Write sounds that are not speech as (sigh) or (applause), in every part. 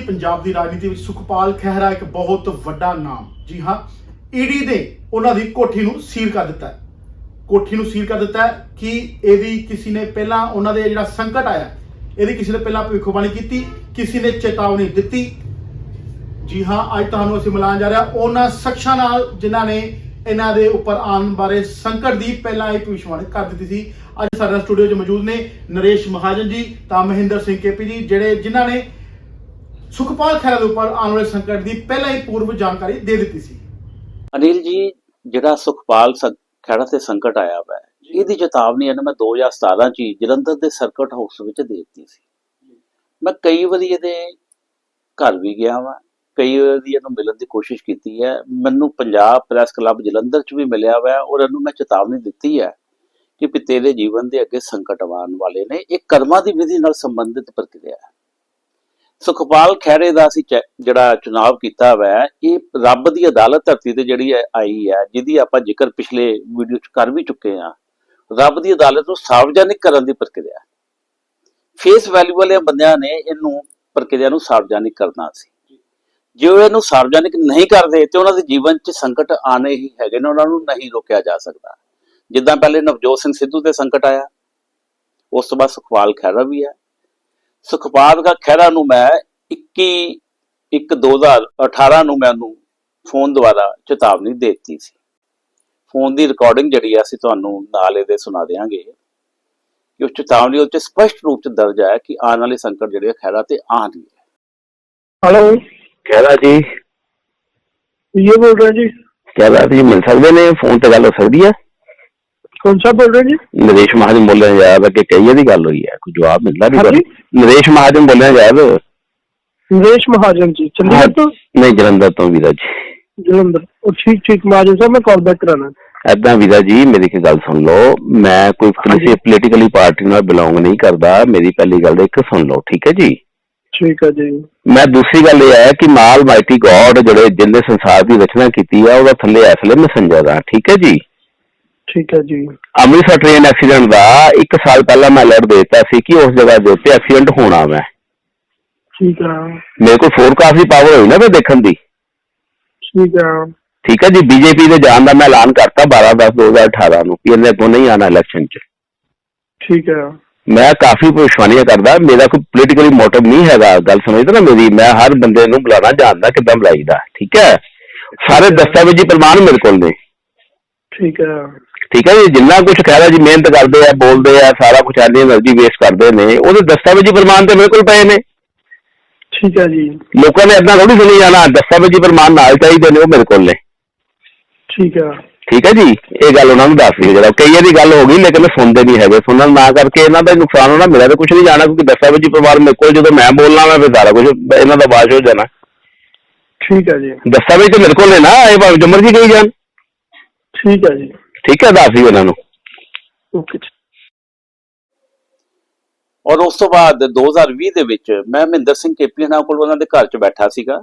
ਪੰਜਾਬ ਦੀ ਰਾਜਨੀਤੀ ਵਿੱਚ ਸੁਖਪਾਲ ਖਹਿਰਾ ਇੱਕ ਬਹੁਤ ਵੱਡਾ ਨਾਮ। ਜੀ ਹਾਂ ਈਡੀ ਨੇ ਉਹਨਾਂ ਦੀ ਕੋਠੀ ਨੂੰ ਸੀਲ ਕਰ ਦਿੱਤਾ ਹੈ। ਕੋਠੀ ਨੂੰ ਸੀਲ ਕਰ ਦਿੱਤਾ ਹੈ ਕਿ ਇਹਦੀ ਕਿਸੇ ਨੇ ਪਹਿਲਾਂ ਉਹਨਾਂ ਦੇ ਜਿਹੜਾ ਸੰਕਟ ਆਇਆ, ਇਹਦੀ ਕਿਸੇ ਨੇ ਪਹਿਲਾਂ ਭਵਿੱਖਬਾਣੀ ਕੀਤੀ, ਕਿਸੇ ਨੇ ਚੇਤਾਵਨੀ ਦਿੱਤੀ। ਜੀ ਹਾਂ, ਅੱਜ ਤੁਹਾਨੂੰ ਅਸੀਂ ਮਿਲਾਉਣ ਜਾ ਰਿਹਾ ਉਹਨਾਂ ਸ਼ਖਸਾਂ ਨਾਲ ਜਿਨ੍ਹਾਂ ਨੇ ਇਹਨਾਂ ਦੇ ਉੱਪਰ ਆਉਣ ਬਾਰੇ ਸੰਕਟ ਦੀ ਪਹਿਲਾਂ ਹੀ ਭਵਿੱਖਬਾਣੀ ਕਰ ਦਿੱਤੀ ਸੀ। ਅੱਜ ਸਾਡੇ ਸਟੂਡੀਓ 'ਚ ਮੌਜੂਦ ਨੇ ਨਰੇਸ਼ ਮਹਾਜਨ ਜੀ, ਤਾਂ ਮਹਿੰਦਰ ਸਿੰਘ ਕੇਪੀ ਜੀ, ਜਿਹੜੇ ਜਿਨ੍ਹਾਂ ਨੇ ਸੁਖਪਾਲ ਖਹਿਰਾ ਦੇ ਉੱਪਰ ਆਉਣ ਵਾਲੇ ਸੰਕਟ ਦੀ ਪਹਿਲਾਂ ਹੀ ਪੂਰਵ ਜਾਣਕਾਰੀ ਦੇ ਦਿੱਤੀ ਸੀ। ਅਨਿਲ ਜੀ ਜਿਹੜਾ ਸੁਖਪਾਲ ਖਹਿਰਾ ਤੇ ਸੰਕਟ ਆਇਆ ਵਾ ਇਹਦੀ ਚੇਤਾਵਨੀ ਇਹਨੂੰ ਮੈਂ 2017 ਚ ਜਲੰਧਰ ਦੇ ਸਰਕਟ ਹਾਊਸ ਵਿੱਚ ਦੇ ਦਿੱਤੀ ਸੀ। ਮੈਂ ਕਈ ਵਾਰੀ ਇਹਦੇ ਘਰ ਵੀ ਗਿਆ ਵਾਂ ਕਈ ਵਾਰੀ ਇਹਨੂੰ ਮਿਲਣ ਦੀ ਕੋਸ਼ਿਸ਼ ਕੀਤੀ ਹੈ। ਮੈਨੂੰ ਪੰਜਾਬ ਪ੍ਰੈਸ ਕਲੱਬ ਜਲੰਧਰ ਚ ਵੀ ਮਿਲਿਆ ਵਾ ਔਰ ਇਹਨੂੰ ਮੈਂ ਚੇਤਾਵਨੀ ਦਿੱਤੀ ਹੈ ਕਿ ਤੇਰੇ ਜੀਵਨ ਦੇ ਅੱਗੇ ਸੰਕਟ ਆਉਣ ਵਾਲੇ ਨੇ। ਇਹ ਕਰਮਾਂ ਦੀ ਵਿਧੀ ਨਾਲ ਸੰਬੰਧਿਤ ਪ੍ਰਕਿਰਿਆ ਹੈ। ਸੁਖਪਾਲ ਖਹਿਰੇ ਦਾ ਅਸੀਂ ਜਿਹੜਾ ਚੁਣਾਵ ਕੀਤਾ ਵੈ, ਇਹ ਰੱਬ ਦੀ ਅਦਾਲਤ ਧਰਤੀ ਤੇ ਜਿਹੜੀ ਆਈ ਹੈ ਜਿਹਦੀ ਆਪਾਂ ਜ਼ਿਕਰ ਪਿਛਲੇ ਵੀਡੀਓ ਚ ਕਰ ਵੀ ਚੁੱਕੇ ਆ, ਰੱਬ ਦੀ ਅਦਾਲਤ ਨੂੰ ਸਾਰਵਜਨਿਕ ਕਰਨ ਦੀ ਪ੍ਰਕਿਰਿਆ। ਫੇਸ ਵੈਲਿਊ ਵਾਲੇ ਬੰਦਿਆਂ ਨੇ ਇਹਨੂੰ ਪ੍ਰਕਿਰਿਆ ਨੂੰ ਸਾਰਵਜਨਿਕ ਕਰਨਾ ਸੀ। ਜੇ ਉਹ ਇਹਨੂੰ ਸਾਰਵਜਨਿਕ ਨਹੀਂ ਕਰਦੇ, ਤੇ ਉਹਨਾਂ ਦੇ ਜੀਵਨ 'ਚ ਸੰਕਟ ਆਣੇ ਹੀ ਹੈਗੇ ਨੇ, ਉਹਨਾਂ ਨੂੰ ਨਹੀਂ ਰੋਕਿਆ ਜਾ ਸਕਦਾ। ਜਿੱਦਾਂ ਪਹਿਲੇ ਨਵਜੋਤ ਸਿੰਘ ਸਿੱਧੂ ਤੇ ਸੰਕਟ ਆਇਆ, ਉਸ ਤੋਂ ਬਾਅਦ ਸੁਖਪਾਲ ਖਹਿਰਾ ਵੀ ਹੈ। ਸੁਖਪਾਲ ਦਾ ਖਹਿਰਾ ਨੂੰ ਮੈਂ 21 1 2018 ਨੂੰ ਮੈਨੂੰ ਫੋਨ ਦੁਆਰਾ ਚੇਤਾਵਨੀ ਦਿੱਤੀ ਸੀ। ਫੋਨ ਦੀ ਰਿਕਾਰਡਿੰਗ ਜਿਹੜੀ ਆ ਅਸੀਂ ਤੁਹਾਨੂੰ ਨਾਲ ਇਹਦੇ ਸੁਣਾ ਦੇਵਾਂਗੇ ਕਿ ਉਸ ਚੇਤਾਵਨੀ ਉੱਤੇ ਸਪਸ਼ਟ ਰੂਪ ਚ ਦਰਜ ਆਇਆ ਕਿ ਆਉਣ ਵਾਲੇ ਸੰਕਟ ਜਿਹੜੇ ਖੈਰਾ ਤੇ ਆਣਗੇ ਹਲੋ ਖੈਰਾ ਜੀ। ਇਹ ਬੋਲ ਰਹੇ ਜੀ? ਖੈਰਾ ਜੀ ਮਿਲ ਸਕਦੇ ਨੇ? ਫੋਨ ਤੇ ਗੱਲ ਹੋ ਸਕਦੀ ਹੈ ਕੌਣ ਸਾਹਿਬ ਬੋਲ ਰਹੇ ਜੀ ਨਰੇਸ਼ ਮਹਾਜਨ ਬੋਲਿਆ ਜਾਇਦ ਅੱਗੇ ਕਈ ਦੀ ਗੱਲ ਹੋਈ ਹੈ ਕੋਈ ਜਵਾਬ ਮਿਲਦਾ ਨਹੀਂ ਹਾਂਜੀ? ਪਰ ਨਰੇਸ਼ ਮਹਾਜਨ ਬੋਲਿਆ ਜਾਇਦ? ਨਰੇਸ਼ ਮਹਾਜਨ ਜੀ ਚੰਡੀਗੜ੍ਹ ਤੋਂ? ਨਹੀਂ ਜਲੰਧਰ ਤੋਂ ਵੀਰਾ ਜੀ। ਜਲੰਧਰ। ਉਹ ਠੀਕ ਠੀਕ ਮਹਾਜਨ ਸਾਹਿਬ ਮੈਂ ਕਾਲ ਬੈਕ ਕਰਾਣਾ ਐਦਾਂ ਵੀਰਾ ਜੀ ਮੇਰੀ ਇੱਕ ਗੱਲ ਸੁਣ ਲਓ। ਮੈਂ ਕੋਈ ਕਿਸੇ ਪੋਲੀਟੀਕਲੀ ਪਾਰਟੀ ਨਾਲ ਬਿਲੋਂਗ ਨਹੀਂ ਕਰਦਾ। ਮੇਰੀ ਪਹਿਲੀ ਗੱਲ ਇੱਕ ਸੁਣ ਲਓ ਠੀਕ ਹੈ ਜੀ? ਠੀਕ ਹੈ ਜੀ। ਮੈਂ ਦੂਸਰੀ ਗੱਲ ਇਹ ਹੈ ਕਿ ਮਾਲ ਮਾਈਟੀ ਗੋਡ ਜਿਹੜੇ ਜਿੰਨੇ ਸੰਸਾਰ ਦੀ ਰਚਨਾ ਕੀਤੀ ਆ ਉਹਦਾ ਥੱਲੇ ਇਸ ਲਈ ਮੈਸੰਜਰ ਆ ਠੀਕ ਹੈ ਜੀ? ਠੀਕ ਹੈ ਜੀ। ਅੰਮ੍ਰਿਤਸਰ ਟ੍ਰੇਨ ਐਕਸੀਡੈਂਟ ਦਾ 1 ਸਾਲ ਪਹਿਲਾਂ ਮੈਂ ਅਲਰਟ ਦਿੱਤਾ ਸੀ ਕਿ ਉਸ ਜਗ੍ਹਾ ਦੇ ਉੱਤੇ ਐਕਸੀਡੈਂਟ ਹੋਣਾ ਵੈ। ਠੀਕ ਆ ਮੇਰੇ ਕੋਲ ਫੋਰਕਾਸਟ ਦੀ ਪਾਵਰ ਹੋਈ ਨਾ ਤੇ ਦੇਖਣ ਦੀ। ਠੀਕ ਆ ਠੀਕ ਹੈ ਜੀ ਬੀਜੇਪੀ ਦੇ ਜਾਣ ਦਾ ਮੈਂ ਐਲਾਨ ਕਰਤਾ 12 10 2018 ਨੂੰ ਕਿ ਇਹਨੇ ਅੱਗੋਂ ਨਹੀਂ ਆਣਾ ਇਲੈਕਸ਼ਨ 'ਚ। ਠੀਕ ਆ ਮੈਂ ਕਾਫੀ ਪਰੇਸ਼ਾਨੀਆਂ ਕਰਦਾ ਮੇਰਾ ਕੋਈ ਪੋਲੀਟੀਕਲੀ ਮੋਟਿਵ ਨਹੀਂ ਹੈਗਾ ਗੱਲ ਸਮਝਦੇ ਨਾ ਮੇਰੀ ਮੈਂ ਹਰ ਬੰਦੇ ਨੂੰ ਬੁਲਾਣਾ ਜਾਣਦਾ ਕਿੱਦਾਂ ਬੁਲਾਈਦਾ ਠੀਕ ਹੈ। ਸਾਰੇ ਦਸਤਾਵੇਜ਼ੀ ਪ੍ਰਮਾਣ ਮੇਰੇ ਕੋਲ ਨੇ। ਠੀਕ ਹੈ। ਠੀਕ ਹੈ ਜੀ ਜਿੰਨਾ ਕੁਝ ਕਹਿ ਰਿਹਾ ਜੀ ਮਿਹਨਤ ਕਰਦੇ ਆ ਬੋਲਦੇ ਆ ਸਾਰਾ ਕੁਝ ਆਨੀ એનર્ਜੀ ਵੇਸਟ ਕਰਦੇ ਨੇ ਉਹਦੇ ਦਸਤਾਵੇਜ਼ੀ ਪ੍ਰਮਾਣ ਤੇ ਮੇਰੇ ਪਏ ਨੇ। ਠੀਕ ਹੈ ਜੀ। ਲੋਕਾਂ ਨੇ ਇਦਾਂ ਥੋੜੀ ਸੁਣੀ ਜਾਣਾ ਦਸਤਾਵੇਜ਼ੀ ਪ੍ਰਮਾਣ ਨਾਲ ਚਾਹੀਦੇ ਨੇ ਉਹ ਮੇਰੇ ਕੋਲ ਨੇ। ਠੀਕ ਹੈ। ਠੀਕ ਹੈ ਜੀ ਇਹ ਗੱਲ ਉਹਨਾਂ ਨੂੰ ਦੱਸ ਜਿਹੜਾ ਕਈ ਇਹਦੀ ਗੱਲ ਹੋ ਗਈ ਲੇਕਿਨ ਸੁਣਦੇ ਨਹੀਂ ਹੈਗੇ। ਸੁਣਨ ਨਾ ਕਰਕੇ ਇਹਨਾਂ ਦਾ ਨੁਕਸਾਨ ਹੋਣਾ ਮੇਰਾ ਤਾਂ ਕੁਝ ਨਹੀਂ ਜਾਣਾ ਕਿਉਂਕਿ ਦਸਤਾਵੇਜ਼ੀ ਪ੍ਰਮਾਣ ਮੇਰੇ ਕੋਲ ਜਦੋਂ ਮੈਂ ਬੋਲਣਾ ਮੈਂ ਫਿਰ ਸਾਰਾ ਕੁਝ ਇਹਨਾਂ ਦਾ ਬਾਸ਼ ਹੋ ਜਾਣਾ। ਠੀਕ ਆ ਜੀ। ਦਸਤਾਵੇਜ਼ ਤੇ ਮੇਰੇ ਕੋਲ ਨੇ ਨਾ ਇਹ ਭਾਵੇਂ ਜੋ ਮਰਜ਼ੀ ਕਹੀ ਜਾਣ। ਠੀਕ ਆ ਜੀ। ਠੀਕ ਹੈ ਦੱਸ ਉਹਨਾਂ ਨੂੰ। ਓਕੇ ਜੀ। ਔਰ ਉਸ ਤੋਂ ਬਾਅਦ 2020 ਦੇ ਵਿੱਚ ਮੈਂ ਮਹਿੰਦਰ ਸਿੰਘ ਕੇਪਲੀਨਾ ਕੋਲ ਉਹਨਾਂ ਦੇ ਘਰ 'ਚ ਬੈਠਾ ਸੀਗਾ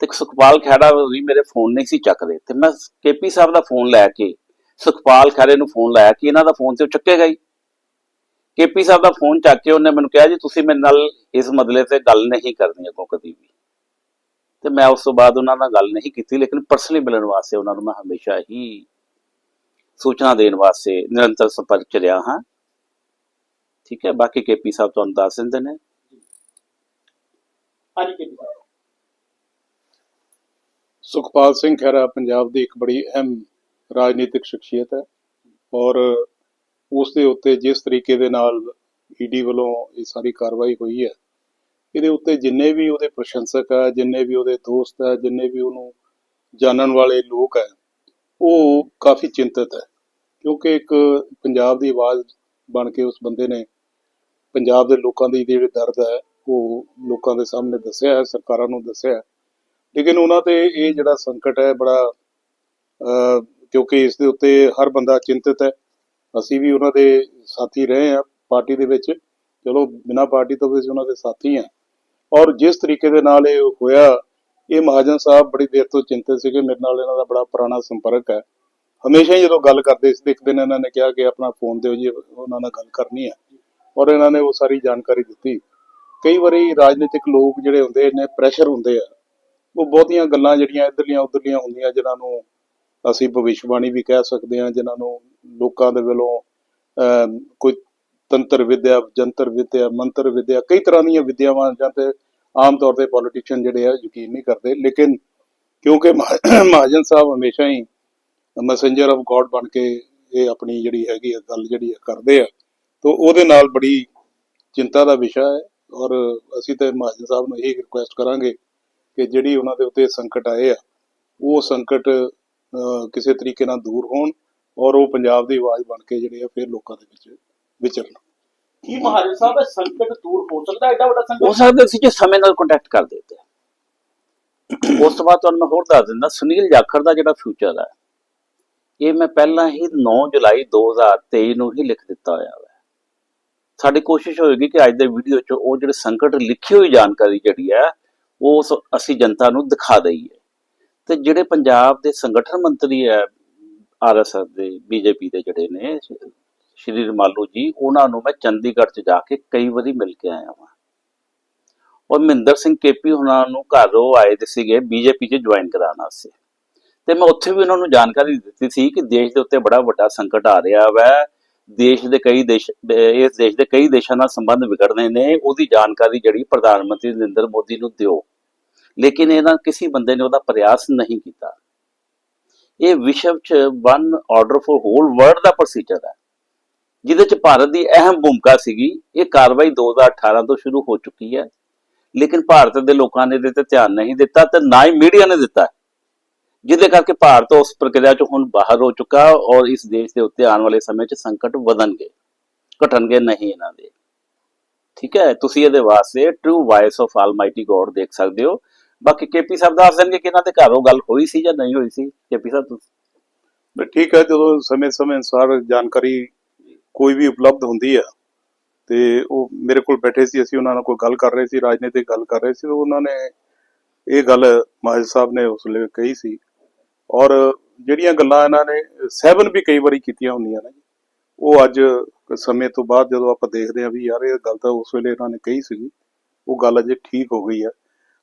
ਤੇ ਸੁਖਪਾਲ ਖੈੜਾ ਵੀ ਮੇਰੇ ਫੋਨ ਨਹੀਂ ਸੀ ਚੱਕਦੇ। ਤੇ ਮੈਂ ਕੇਪੀ ਸਾਹਿਬ ਦਾ ਫੋਨ ਲੈ ਕੇ ਸੁਖਪਾਲ ਖੈੜੇ ਨੂੰ ਫੋਨ ਲਾਇਆ ਕਿ ਇਹਨਾਂ ਦਾ ਫੋਨ ਤੇ ਚੱਕੇਗਾ ਹੀ। ਕੇਪੀ ਸਾਹਿਬ ਦਾ ਫੋਨ ਚੱਕ ਕੇ ਉਹਨੇ ਮੈਨੂੰ ਕਿਹਾ ਜੀ ਤੁਸੀਂ ਮੇਰੇ ਨਾਲ ਇਸ ਮਦਲੇ ਤੇ ਗੱਲ ਨਹੀਂ ਕਰਨੀ ਅੱਗੋਂ ਕਦੀ ਵੀ। ਤੇ ਮੈਂ ਉਸ ਤੋਂ ਬਾਅਦ ਉਹਨਾਂ ਨਾਲ ਗੱਲ ਨਹੀਂ ਕੀਤੀ ਲੇਕਿਨ ਪਰਸਨਲੀ ਮਿਲਣ ਵਾਸਤੇ ਉਹਨਾਂ ਨੂੰ ਮੈਂ ਹਮੇਸ਼ਾ ਹੀ ਸੂਚਨਾ ਦੇਣ ਵਾਸਤੇ ਨਿਰੰਤਰ ਸੰਪਰਕ ਚ ਰਿਹਾ ਹਾਂ। ਠੀਕ ਹੈ ਬਾਕੀ ਕੇਪੀ ਸਾਹਿਬ ਤੁਹਾਨੂੰ ਦੱਸ ਦਿੰਦੇ ਨੇ। ਹਾਂਜੀ ਕੇਪੀ ਸਾਹਿਬ। ਸੁਖਪਾਲ ਸਿੰਘ ਖਹਿਰਾ ਪੰਜਾਬ ਦੀ ਇੱਕ ਬੜੀ ਅਹਿਮ ਰਾਜਨੀਤਿਕ ਸ਼ਖਸੀਅਤ ਹੈ ਔਰ ਉਸ ਦੇ ਉੱਤੇ ਜਿਸ ਤਰੀਕੇ ਦੇ ਨਾਲ ਈਡੀ ਵੱਲੋਂ ਇਹ ਸਾਰੀ ਕਾਰਵਾਈ ਹੋਈ ਹੈ ਇਹਦੇ ਉੱਤੇ ਜਿੰਨੇ ਵੀ ਉਹਦੇ ਪ੍ਰਸ਼ੰਸਕ ਹੈ ਜਿੰਨੇ ਵੀ ਉਹਦੇ ਦੋਸਤ ਹੈ ਜਿੰਨੇ ਵੀ ਉਹਨੂੰ ਜਾਣਨ ਵਾਲੇ ਲੋਕ ਹੈ ਉਹ ਕਾਫੀ ਚਿੰਤਤ ਹੈ। ਕਿਉਂਕਿ ਇੱਕ ਪੰਜਾਬ ਦੀ ਆਵਾਜ਼ ਬਣ ਕੇ ਉਸ ਬੰਦੇ ਨੇ ਪੰਜਾਬ ਦੇ ਲੋਕਾਂ ਦੀ ਜਿਹੜੇ ਦਰਦ ਹੈ ਉਹ ਲੋਕਾਂ ਦੇ ਸਾਹਮਣੇ ਦੱਸਿਆ ਹੈ ਸਰਕਾਰਾਂ ਨੂੰ ਦੱਸਿਆ ਹੈ। ਲੇਕਿਨ ਉਹਨਾਂ ਤੇ ਇਹ ਜਿਹੜਾ ਸੰਕਟ ਹੈ ਬੜਾ ਅਹ, ਕਿਉਂਕਿ ਇਸ ਦੇ ਉੱਤੇ ਹਰ ਬੰਦਾ ਚਿੰਤਤ ਹੈ। ਅਸੀਂ ਵੀ ਉਹਨਾਂ ਦੇ ਸਾਥੀ ਰਹੇ ਹਾਂ ਪਾਰਟੀ ਦੇ ਵਿੱਚ। ਚਲੋ ਬਿਨਾਂ ਪਾਰਟੀ ਤੋਂ ਵੀ ਅਸੀਂ ਉਹਨਾਂ ਦੇ ਸਾਥੀ ਹਾਂ। ਔਰ ਜਿਸ ਤਰੀਕੇ ਦੇ ਨਾਲ ਇਹ ਹੋਇਆ ਇਹ ਮਹਾਜਨ ਸਾਹਿਬ ਬੜੀ ਦੇਰ ਤੋਂ ਚਿੰਤਤ ਸੀਗੇ। ਮੇਰੇ ਨਾਲ ਇਹਨਾਂ ਦਾ ਬੜਾ ਪੁਰਾਣਾ ਸੰਪਰਕ ਹੈ। ਹਮੇਸ਼ਾ ਹੀ ਜਦੋਂ ਗੱਲ ਕਰਦੇ ਸੀ ਇੱਕ ਦਿਨ ਇਹਨਾਂ ਨੇ ਕਿਹਾ ਕਿ ਆਪਣਾ ਫੋਨ ਦਿਓ ਜੀ ਉਹਨਾਂ ਨਾਲ ਗੱਲ ਕਰਨੀ ਹੈ। ਔਰ ਇਹਨਾਂ ਨੇ ਉਹ ਸਾਰੀ ਜਾਣਕਾਰੀ ਦਿੱਤੀ। ਕਈ ਵਾਰੀ ਰਾਜਨੀਤਿਕ ਲੋਕ ਜਿਹੜੇ ਹੁੰਦੇ ਨੇ ਪ੍ਰੈਸ਼ਰ ਹੁੰਦੇ ਆ ਉਹ ਬਹੁਤੀਆਂ ਗੱਲਾਂ ਜਿਹੜੀਆਂ ਇਧਰਲੀਆਂ ਉਧਰਲੀਆਂ ਹੁੰਦੀਆਂ ਜਿਨ੍ਹਾਂ ਨੂੰ ਅਸੀਂ ਭਵਿਸ਼ਵਾਣੀ ਵੀ ਕਹਿ ਸਕਦੇ ਹਾਂ ਜਿਨ੍ਹਾਂ ਨੂੰ ਲੋਕਾਂ ਦੇ ਵੱਲੋਂ ਅਮ, ਕੋਈ ਤੰਤਰ ਵਿਦਿਆ ਜੰਤਰ ਵਿਦਿਆ ਮੰਤਰ ਵਿਦਿਆ ਕਈ ਤਰ੍ਹਾਂ ਦੀਆਂ ਵਿਦਿਆਵਾਂ ਜਾਂ ਤੇ ਆਮ ਤੌਰ ਤੇ ਪੋਲੀਟੀਸ਼ੀਅਨ ਜਿਹੜੇ ਆ ਯਕੀਨ ਨਹੀਂ ਕਰਦੇ। ਲੇਕਿਨ ਕਿਉਂਕਿ ਮਹਾ- ਮਹਾਜਨ ਸਾਹਿਬ ਹਮੇਸ਼ਾ ਹੀ ਮੈਸੇਂਜਰ ਆਫ ਗੋਡ ਬਣ ਕੇ ਇਹ ਆਪਣੀ ਜਿਹੜੀ ਹੈਗੀ ਆ ਗੱਲ ਜਿਹੜੀ ਕਰਦੇ ਆ ਤਾਂ ਉਹਦੇ ਨਾਲ ਬੜੀ ਚਿੰਤਾ ਦਾ ਵਿਸ਼ਾ ਹੈ ਔਰ ਅਸੀਂ ਤੇ ਮਹਾਜਨ ਸਾਹਿਬ ਨੂੰ ਇਹ ਰਿਕੁਐਸਟ ਕਰਾਂਗੇ ਕਿ ਜਿਹੜੀ ਉਹਨਾਂ ਦੇ ਉੱਤੇ ਸੰਕਟ ਆਏ ਆ ਉਹ ਸੰਕਟ ਕਿਸੇ ਤਰੀਕੇ ਨਾਲ ਦੂਰ ਹੋਣ ਔਰ ਉਹ ਪੰਜਾਬ ਦੀ ਆਵਾਜ਼ ਬਣ ਕੇ ਜਿਹੜੇ ਆ ਫਿਰ ਲੋਕਾਂ ਦੇ ਵਿੱਚ ਵਿਚਰਨ। ਕੀ ਮਹਾਰਾਜ ਸਾਹਿਬ ਇਹ ਸੰਕਟ ਦੂਰ ਹੋ ਸਕਦਾ ਐਡਾ ਵੱਡਾ ਹੋ ਸਕਦਾ ਸੀ ਜੇ ਸਮੇਂ ਨਾਲ ਕੰਟੈਕਟ ਕਰ ਦਿੰਦੇ (coughs) ਉਸ ਤੋਂ ਬਾਅਦ ਤੁਹਾਨੂੰ ਮੈਂ ਹੋਰ ਦੱਸ ਦਿੰਦਾ ਸੁਨੀਲ ਜਾਖੜ ਦਾ ਜਿਹੜਾ ਫਿਊਚਰ ਹੈ ਇਹ ਮੈਂ ਪਹਿਲਾਂ ਹੀ 9 ਜੁਲਾਈ 2023 ਨੂੰ ਹੀ ਲਿਖ ਦਿੱਤਾ ਹੋਇਆ ਹੈ ਸਾਡੀ ਕੋਸ਼ਿਸ਼ ਹੋਏਗੀ ਕਿ ਅੱਜ ਦੇ ਵੀਡੀਓ 'ਚ ਉਹ ਜਿਹੜੇ ਸੰਕਟ ਲਿਖੀ ਹੋਈ ਜਾਣਕਾਰੀ ਜਿਹੜੀ ਹੈ, ਉਹ ਅਸੀਂ ਜਨਤਾ ਨੂੰ ਦਿਖਾ ਦਈਏ। ਤੇ ਜਿਹੜੇ ਪੰਜਾਬ ਦੇ ਸੰਗਠਨ ਮੰਤਰੀ ਹੈ ਆਰਐਸਐਸ ਦੇ ਬੀਜੇਪੀ ਦੇ ਜਿਹੜੇ ਨੇ, ਸ਼੍ਰੀ ਰਮਾਲੂ ਜੀ, ਉਹਨਾਂ ਨੂੰ ਮੈਂ ਚੰਡੀਗੜ੍ਹ 'ਚ ਜਾ ਕੇ ਕਈ ਵਾਰੀ ਮਿਲ ਕੇ ਆਇਆ ਹਾਂ ਔਰ ਮਹਿੰਦਰ ਸਿੰਘ ਕੇਪੀ ਉਹਨਾਂ ਨੂੰ ਘਰੋਂ ਆਏ ਦੇ ਸੀਗੇ ਬੀਜੇਪੀ 'ਚ ਜੁਆਇਨ ਕਰਾਉਣ ਵਾਸਤੇ। ਤੇ ਮੈਂ ਉੱਥੇ ਵੀ ਉਹਨਾਂ ਨੂੰ ਜਾਣਕਾਰੀ ਦਿੱਤੀ ਸੀ ਕਿ ਦੇਸ਼ ਦੇ ਉੱਤੇ ਬੜਾ ਵੱਡਾ ਸੰਕਟ ਆ ਰਿਹਾ ਵੈ। ਦੇਸ਼ ਦੇ ਕਈ ਦੇਸ਼ ਇਸ ਦੇਸ਼ ਦੇ ਕਈ ਦੇਸ਼ਾਂ ਨਾਲ ਸੰਬੰਧ ਵਿਗੜਨੇ ਨੇ, ਉਹਦੀ ਜਾਣਕਾਰੀ ਜਿਹੜੀ ਪ੍ਰਧਾਨ ਮੰਤਰੀ ਨਰਿੰਦਰ ਮੋਦੀ ਨੂੰ ਦਿਓ। ਲੇਕਿਨ ਇਹਨਾਂ ਕਿਸੇ ਬੰਦੇ ਨੇ ਉਹਦਾ ਪ੍ਰਯਾਸ ਨਹੀਂ ਕੀਤਾ। ਇਹ ਵਿਸ਼ਵ 'ਚ one order for whole world the procedure ਹੈ। ਜਿਹਦੇ 'ਚ ਭਾਰਤ ਦੀ ਅਹਿਮ ਭੂਮਿਕਾ ਸੀਗੀ। ਇਹ ਕਾਰਵਾਈ 2018 ਤੋਂ ਸ਼ੁਰੂ ਹੋ ਚੁੱਕੀ ਹੈ। ਲੇਕਿਨ ਭਾਰਤ ਦੇ ਲੋਕਾਂ ਨੇ ਇਹਦੇ ਤੇ ਧਿਆਨ ਨਹੀਂ ਦਿੱਤਾ ਤੇ ਨਾ ਹੀ ਮੀਡੀਆ ਨੇ ਦਿੱਤਾ। ਜਿਹਦੇ ਕਰਕੇ ਭਾਰਤ ਉਸ ਪ੍ਰਕਿਰਿਆ 'ਚ ਹੁਣ ਬਾਹਰ ਹੋ ਚੁੱਕਾ ਔਰ ਇਸ ਦੇਸ਼ ਦੇ ਉੱਤੇ ਆਉਣ ਵਾਲੇ ਸਮੇਂ 'ਚ ਸੰਕਟ ਵਧਣਗੇ, ਘਟਣਗੇ ਨਹੀਂ ਇਹਨਾਂ ਦੇ। ਠੀਕ ਹੈ, ਤੁਸੀਂ ਇਹਦੇ ਵਾਸਤੇ true voice of almighty God ਦੇਖ ਸਕਦੇ ਹੋ। ਬਾਕੀ ਕੇਪੀ ਸਾਹਿਬ ਦੱਸ ਦੇਣਗੇ ਕਿ ਇਹਨਾਂ ਦੇ ਘਰੋਂ ਗੱਲ ਹੋਈ ਸੀ ਜਾਂ ਨਹੀਂ ਹੋਈ ਸੀ। ਕੇਪੀ ਸਾਹਿਬ ਤੁਸੀਂ ਠੀਕ ਹੈ, ਜਦੋਂ ਸਮੇਂ-ਸਮੇਂ ਅਨੁਸਾਰ ਜਾਣਕਾਰੀ ਕੋਈ ਵੀ ਉਪਲਬਧ ਹੁੰਦੀ ਹੈ ਤੇ ਉਹ ਮੇਰੇ ਕੋਲ ਬੈਠੇ ਸੀ, ਅਸੀਂ ਉਹਨਾਂ ਨਾਲ ਕੋਈ ਗੱਲ ਕਰ ਰਹੇ ਸੀ, ਰਾਜਨੀਤਿਕ ਗੱਲ ਕਰ ਰਹੇ ਸੀ ਉਹਨਾਂ ਨੇ ਇਹ ਗੱਲ ਮਾਹਿਰ ਸਾਹਿਬ ਨੇ ਉਸ ਵੇਲੇ ਕਹੀ ਸੀ ਔਰ ਜਿਹੜੀਆਂ ਗੱਲਾਂ ਇਹਨਾਂ ਨੇ, ਸਹਿਬਨ ਵੀ ਕਈ ਵਾਰੀ ਕੀਤੀਆਂ ਹੁੰਦੀਆਂ ਨੇ ਉਹ ਅੱਜ ਸਮੇਂ ਤੋਂ ਬਾਅਦ ਜਦੋਂ ਆਪਾਂ ਦੇਖਦੇ ਹਾਂ ਵੀ ਯਾਰ ਇਹ ਗੱਲ ਤਾਂ ਉਸ ਵੇਲੇ ਇਹਨਾਂ ਨੇ ਕਹੀ ਸੀਗੀ, ਉਹ ਗੱਲ ਅਜੇ ਠੀਕ ਹੋ ਗਈ ਆ।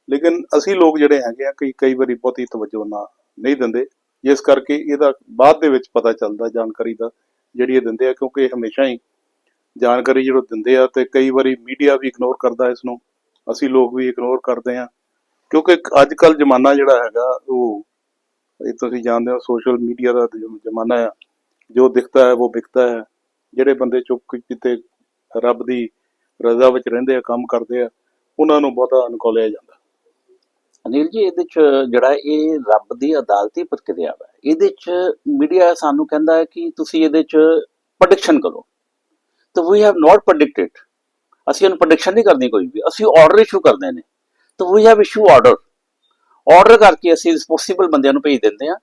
ਲੇਕਿਨ ਅਸੀਂ ਲੋਕ ਜਿਹੜੇ ਹੈਗੇ ਆ, ਕਈ ਕਈ ਵਾਰੀ ਬਹੁਤੀ ਤਵੱਜੋ ਨਾ ਨਹੀਂ ਦਿੰਦੇ। ਜਿਸ ਕਰਕੇ ਇਹਦਾ ਬਾਅਦ ਦੇ ਵਿੱਚ ਪਤਾ ਚੱਲਦਾ, ਜਾਣਕਾਰੀ ਦਾ ਜਿਹੜੀ ਇਹ ਦਿੰਦੇ ਆ, ਕਿਉਂਕਿ ਇਹ ਹਮੇਸ਼ਾ ਹੀ ਜਾਣਕਾਰੀ ਜਦੋਂ ਦਿੰਦੇ ਆ ਤੇ ਕਈ ਵਾਰੀ ਮੀਡੀਆ ਵੀ ਇਗਨੋਰ ਕਰਦਾ ਇਸ ਨੂੰ। ਅਸੀਂ ਲੋਕ ਵੀ ਇਗਨੋਰ ਕਰਦੇ ਆ। ਕਿਉਂਕਿ ਅੱਜ ਕੱਲ ਜ਼ਮਾਨਾ ਜਿਹੜਾ ਹੈਗਾ, ਉਹ ਇਹ ਤੁਸੀਂ ਜਾਣਦੇ ਹੋ ਸੋਸ਼ਲ ਮੀਡੀਆ ਦਾ ਜ਼ਮਾਨਾ ਆ, ਜੋ ਦਿਖਦਾ ਹੈ, ਉਹ ਵਿਕਦਾ ਹੈ। ਜਿਹੜੇ ਬੰਦੇ ਚੁੱਪ ਕਿਤੇ ਰੱਬ ਦੀ ਰਜ਼ਾ ਵਿੱਚ ਰਹਿੰਦੇ ਆ, ਕੰਮ ਕਰਦੇ ਆ, ਉਹਨਾਂ ਨੂੰ ਬਹੁਤਾ ਅਨਕੋਲਿਆ ਜਾਂਦਾ। ਅਨਿਲ ਜੀ, ਇਹਦੇ ਚ ਜਿਹੜਾ ਇਹ ਰੱਬ ਦੀ ਅਦਾਲਤੀ ਪ੍ਰਕਿਰਿਆ ਹੈ ਇਹਦੇ ਚ ਮੀਡੀਆ ਸਾਨੂੰ ਕਹਿੰਦਾ ਹੈ ਕਿ ਤੁਸੀਂ ਇਹਦੇ ਚ ਪ੍ਰੈਡਿਕਸ਼ਨ ਕਰੋ। ਤਾਂ ਵੀ ਹੈਵ ਨਾਟ ਪ੍ਰੈਡਿਕਟਡ ਅਸੀਂ ਇਹਨੂੰ ਪ੍ਰੈਡਿਕਸ਼ਨ ਨਹੀਂ ਕਰਨੀ ਕੋਈ ਵੀ, ਅਸੀਂ ਆਰਡਰ ਇਸ਼ੂ ਕਰਦੇ ਨੇ। ਤਾਂ we have issue order order ਕਰਕੇ ਅਸੀਂ ਰਿਸਪੌਂਸਿਬਲ ਬੰਦਿਆਂ ਨੂੰ ਭੇਜ ਦਿੰਦੇ ਆ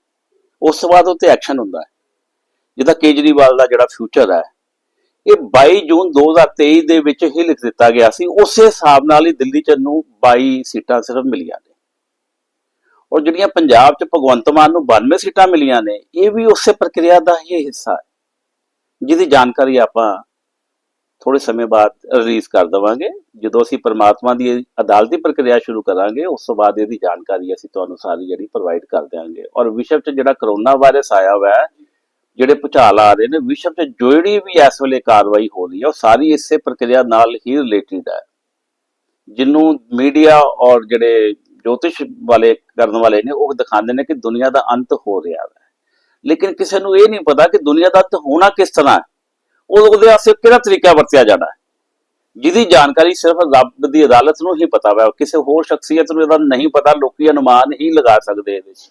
ਉਸ ਤੋਂ ਬਾਅਦ ਉੱਤੇ ਐਕਸ਼ਨ ਹੁੰਦਾ ਹੈ। ਜਿੱਦਾਂ ਕੇਜਰੀਵਾਲ ਦਾ ਜਿਹੜਾ ਫਿਊਚਰ ਹੈ, ਇਹ 22 ਜੂਨ 2023 ਦੇ ਵਿੱਚ ਹੀ ਲਿਖ ਦਿੱਤਾ ਗਿਆ ਸੀ। ਉਸੇ ਹਿਸਾਬ ਨਾਲ ਹੀ ਦਿੱਲੀ ਚ ਨੂੰ 22 ਸੀਟਾਂ ਸਿਰਫ ਮਿਲੀਆਂ ਨੇ। ਔਰ ਜਿਹੜੀਆਂ ਪੰਜਾਬ ਚ ਭਗਵੰਤ ਮਾਨ ਨੂੰ 92 ਸੀਟਾਂ ਮਿਲੀਆਂ ਨੇ, ਇਹ ਵੀ ਉਸੇ ਪ੍ਰਕਿਰਿਆ ਦਾ ਹੀ ਹਿੱਸਾ ਹੈ। ਜਿਹਦੀ ਜਾਣਕਾਰੀ ਆਪਾਂ ਥੋੜੇ ਸਮੇਂ ਬਾਅਦ ਰਿਲੀਜ਼ ਕਰ ਦਵਾਂਗੇ। ਜਦੋਂ ਅਸੀਂ ਪ੍ਰਮਾਤਮਾ ਦੀ ਅਦਾਲਤੀ ਪ੍ਰਕਿਰਿਆ ਸ਼ੁਰੂ ਕਰਾਂਗੇ, ਉਸ ਤੋਂ ਬਾਅਦ ਇਹਦੀ ਜਾਣਕਾਰੀ ਅਸੀਂ ਤੁਹਾਨੂੰ ਸਾਰੀ ਜਿਹੜੀ ਪ੍ਰੋਵਾਈਡ ਕਰ ਦਿਆਂਗੇ। ਔਰ ਵਿਸ਼ਵ 'ਚ ਜਿਹੜਾ ਕਰੋਨਾ ਵਾਇਰਸ ਆਇਆ ਹੋਇਆ ਹੈ, ਜਿਹੜੇ ਭੁਚਾਲ ਆ ਰਹੇ ਨੇ, ਵਿਸ਼ਵ 'ਚ ਜਿਹੜੀ ਵੀ ਇਸ ਵੇਲੇ ਕਾਰਵਾਈ ਹੋ ਰਹੀ ਹੈ, ਉਹ ਸਾਰੀ ਇਸੇ ਪ੍ਰਕਿਰਿਆ ਨਾਲ ਹੀ ਰਿਲੇਟਡ ਹੈ। ਜਿਹਨੂੰ ਮੀਡੀਆ ਔਰ ਜਿਹੜੇ ਜੋਤਿਸ਼ ਵਾਲੇ ਕਰਨ ਵਾਲੇ ਨੇ, ਉਹ ਦਿਖਾਉਂਦੇ ਨੇ ਕਿ ਦੁਨੀਆ ਦਾ ਅੰਤ ਹੋ ਰਿਹਾ ਹੈ। ਲੇਕਿਨ ਕਿਸੇ ਨੂੰ ਇਹ ਨਹੀਂ ਪਤਾ ਕਿ ਦੁਨੀਆ ਦਾ ਅੰਤ ਹੋਣਾ ਕਿਸ ਤਰ੍ਹਾਂ ਹੈ। ਉਹਦੇ ਵਾਸਤੇ ਕਿਹੜਾ ਤਰੀਕਾ ਵਰਤਿਆ ਜਾਣਾ ਹੈ? ਜਿਹਦੀ ਜਾਣਕਾਰੀ ਸਿਰਫ ਰੱਬ ਦੀ ਅਦਾਲਤ ਨੂੰ ਹੀ ਪਤਾ ਹੈ ਕਿਸੇ ਹੋਰ ਸ਼ਖਸੀਅਤ ਨੂੰ ਇਹਦਾ ਨਹੀਂ ਪਤਾ, ਲੋਕੀ ਅਨੁਮਾਨ ਹੀ ਲਗਾ ਸਕਦੇ ਇਹਦੇ 'ਚ